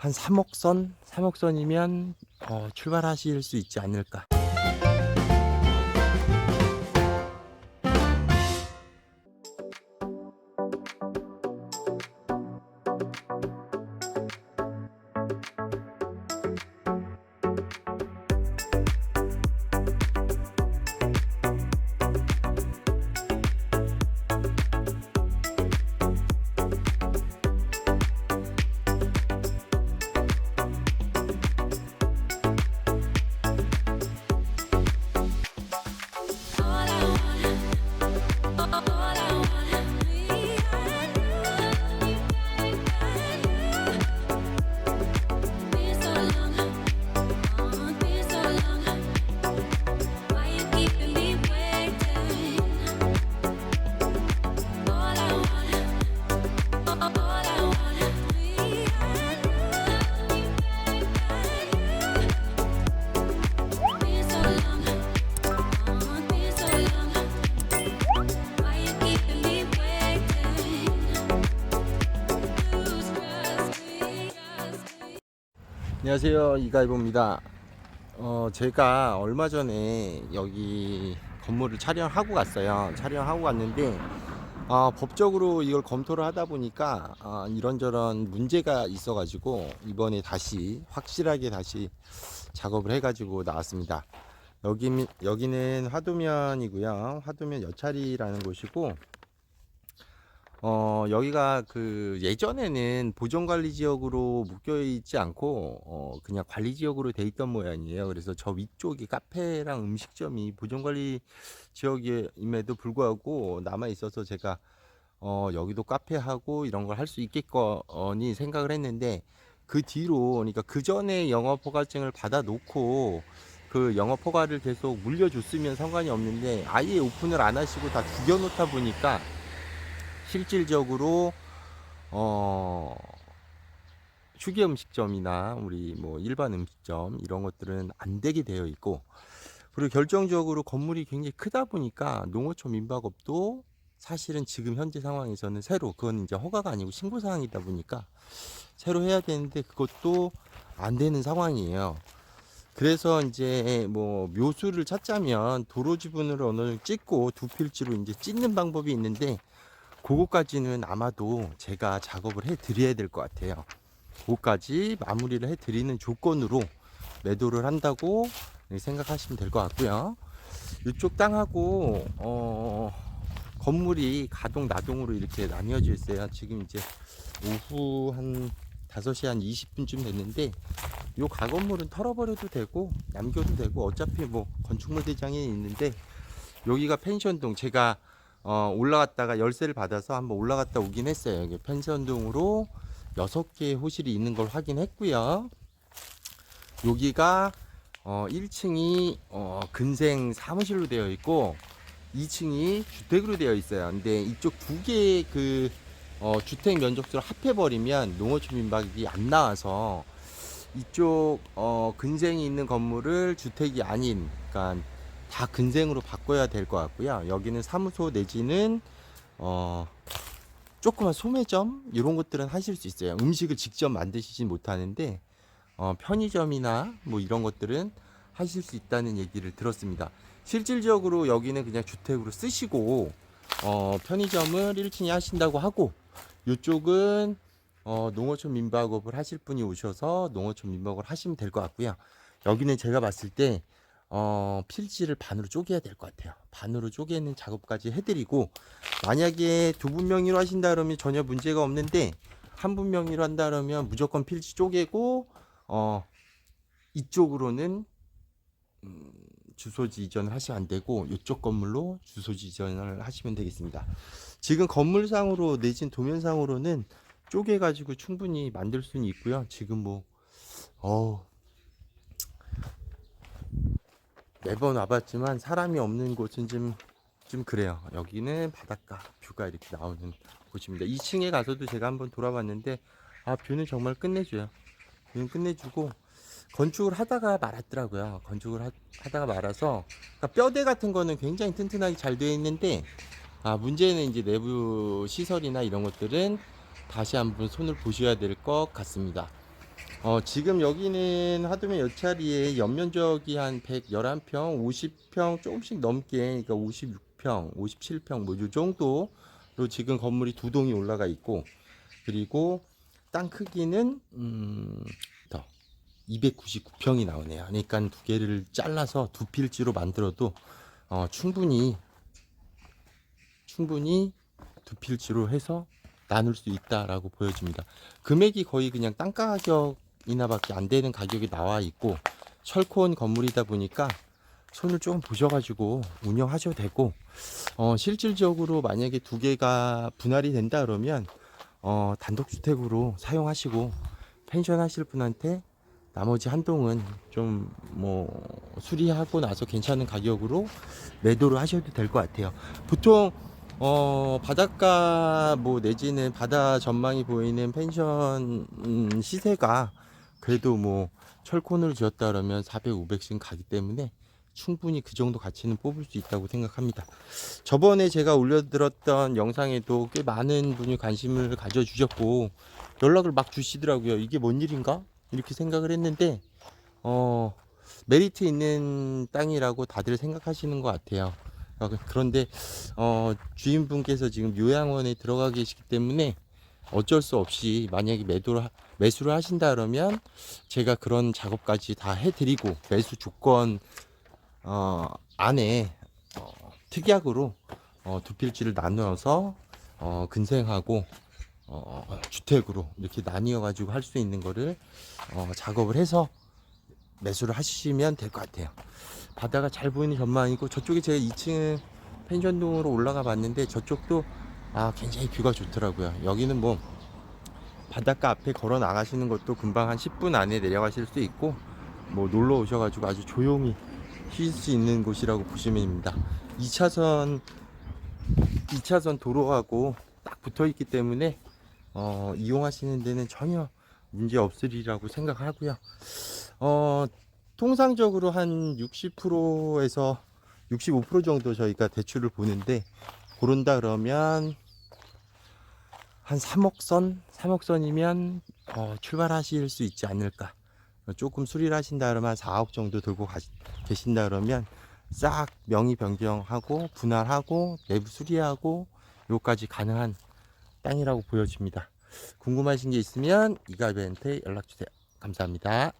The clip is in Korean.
한 3억 선? 3억 선이면 어, 출발하실 수 있지 않을까. 안녕하세요. 이가이보입니다. 어 제가 얼마 전에 여기 건물을 촬영하고 갔어요. 촬영하고 갔는데 아, 법적으로 이걸 검토를 하다 보니까 아, 이런저런 문제가 있어 가지고 이번에 다시 확실하게 다시 작업을 해 가지고 나왔습니다. 여기 여기는 화도면이고요. 화도면 여차리라는 곳이고 어, 여기가 그 예전에는 보존관리 지역으로 묶여 있지 않고 어, 그냥 관리 지역으로 돼 있던 모양이에요. 그래서 저 위쪽이 카페랑 음식점이 보존관리 지역임에도 불구하고 남아 있어서 제가 어, 여기도 카페하고 이런 걸 할 수 있겠거니 생각을 했는데 그 뒤로 그러니까 그 전에 영업 허가증을 받아 놓고 그 영업 허가를 계속 물려줬으면 상관이 없는데 아예 오픈을 안 하시고 다 죽여 놓다 보니까 실질적으로 어 휴게 음식점이나 우리 뭐 일반 음식점 이런 것들은 안 되게 되어 있고 그리고 결정적으로 건물이 굉장히 크다 보니까 농어촌 민박업도 사실은 지금 현재 상황에서는 새로 그건 이제 허가가 아니고 신고 사항이다 보니까 새로 해야 되는데 그것도 안 되는 상황이에요. 그래서 이제 뭐 묘수를 찾자면 도로 지분을 어느 정도 찍고 두 필지로 이제 찢는 방법이 있는데 그거까지는 아마도 제가 작업을 해 드려야 될 것 같아요. 그거까지 마무리를 해 드리는 조건으로 매도를 한다고 생각하시면 될 것 같고요. 이쪽 땅하고 어 건물이 가동 나동으로 이렇게 나뉘어져 있어요. 지금 이제 오후 한 5시 한 20분쯤 됐는데 요 가건물은 털어버려도 되고 남겨도 되고 어차피 뭐 건축물 대장이 있는데 여기가 펜션동 제가 어, 올라갔다가 열쇠를 받아서 한번 올라갔다 오긴 했어요. 여기 펜션동으로 여섯 개의 호실이 있는 걸 확인했고요. 여기가 어, 1층이 어, 근생 사무실로 되어 있고 2층이 주택으로 되어 있어요. 근데 이쪽 두 개의 그 어, 주택 면적수를 합해버리면 농어촌 민박이 안 나와서 이쪽 어, 근생이 있는 건물을 주택이 아닌 그러니까 다 근생으로 바꿔야 될 것 같고요. 여기는 사무소 내지는 어 조그만 소매점 이런 것들은 하실 수 있어요. 음식을 직접 만드시진 못하는데 어, 편의점이나 뭐 이런 것들은 하실 수 있다는 얘기를 들었습니다. 실질적으로 여기는 그냥 주택으로 쓰시고 어, 편의점을 1층에 하신다고 하고 이쪽은 어, 농어촌 민박업을 하실 분이 오셔서 농어촌 민박을 하시면 될 것 같고요. 여기는 제가 봤을 때 어, 필지를 반으로 쪼개야 될 것 같아요. 반으로 쪼개는 작업까지 해드리고 만약에 두 분 명의로 하신다 그러면 전혀 문제가 없는데 한 분 명의로 한다 그러면 무조건 필지 쪼개고 어, 이쪽으로는 음, 주소지 이전을 하시면 안 되고 이쪽 건물로 주소지 이전을 하시면 되겠습니다. 지금 건물상으로 내진 도면상으로는 쪼개 가지고 충분히 만들 수는 있고요. 지금 뭐 어, 매번 와봤지만 사람이 없는 곳은 좀, 좀 그래요. 여기는 바닷가 뷰가 이렇게 나오는 곳입니다. 2층에 가서도 제가 한번 돌아봤는데, 아, 뷰는 정말 끝내줘요. 뷰는 끝내주고, 건축을 하다가 말았더라고요. 건축을 하, 다가 말아서, 그러니까 뼈대 같은 거는 굉장히 튼튼하게 잘 되어 있는데, 아, 문제는 이제 내부 시설이나 이런 것들은 다시 한번 손을 보셔야 될 것 같습니다. 어, 지금 여기는 하도면 여차리에 연면적이 한 111평, 50평 조금씩 넘게, 그러니까 56평, 57평 뭐 요 정도로 지금 건물이 두 동이 올라가 있고, 그리고 땅 크기는 음, 더 299평이 나오네요. 그러니까 두 개를 잘라서 두 필지로 만들어도 어, 충분히 충분히 두 필지로 해서 나눌 수 있다라고 보여집니다. 금액이 거의 그냥 땅 가격 이나밖에 안 되는 가격이 나와 있고 철콘 건물이다 보니까 손을 조금 보셔가지고 운영하셔도 되고 어, 실질적으로 만약에 두 개가 분할이 된다 그러면 어, 단독주택으로 사용하시고 펜션 하실 분한테 나머지 한 동은 좀 뭐 수리하고 나서 괜찮은 가격으로 매도를 하셔도 될 것 같아요. 보통 어 바닷가 뭐 내지는 바다 전망이 보이는 펜션 음, 시세가 그래도 뭐 철콘을 지었다 그러면 400, 500씩 가기 때문에 충분히 그 정도 가치는 뽑을 수 있다고 생각합니다. 저번에 제가 올려드렸던 영상에도 꽤 많은 분이 관심을 가져주셨고 연락을 막 주시더라고요. 이게 뭔 일인가? 이렇게 생각을 했는데 어 메리트 있는 땅이라고 다들 생각하시는 것 같아요. 어, 그런데 어, 주인분께서 지금 요양원에 들어가 계시기 때문에 어쩔 수 없이 만약에 매도를 하- 매수를 하신다 그러면 제가 그런 작업까지 다 해드리고 매수 조건 어, 안에 어, 특약으로 어, 두 필지를 나누어서 어, 근생하고 어, 주택으로 이렇게 나뉘어 가지고 할 수 있는 거를 어, 작업을 해서 매수를 하시면 될 것 같아요. 바다가 잘 보이는 전망이고 저쪽에 제가 2층 펜션동으로 올라가 봤는데 저쪽도 아 굉장히 뷰가 좋더라고요. 여기는 뭐 바닷가 앞에 걸어 나가시는 것도 금방 한 10분 안에 내려가실 수 있고 뭐 놀러 오셔가지고 아주 조용히 쉴 수 있는 곳이라고 보시면 됩니다. 2차선 2차선 도로하고 딱 붙어 있기 때문에 어, 이용하시는 데는 전혀 문제 없으리라고 생각하고요. 어, 통상적으로 한 60%에서 65% 정도 저희가 대출을 보는데 고른다 그러면 한 3억 선, 3억 선이면 어, 출발하실 수 있지 않을까. 조금 수리를 하신다 그러면 한 4억 정도 들고 가, 계신다 그러면 싹 명의 변경하고 분할하고 내부 수리하고 요까지 가능한 땅이라고 보여집니다. 궁금하신 게 있으면 이가벤트에 연락 주세요. 감사합니다.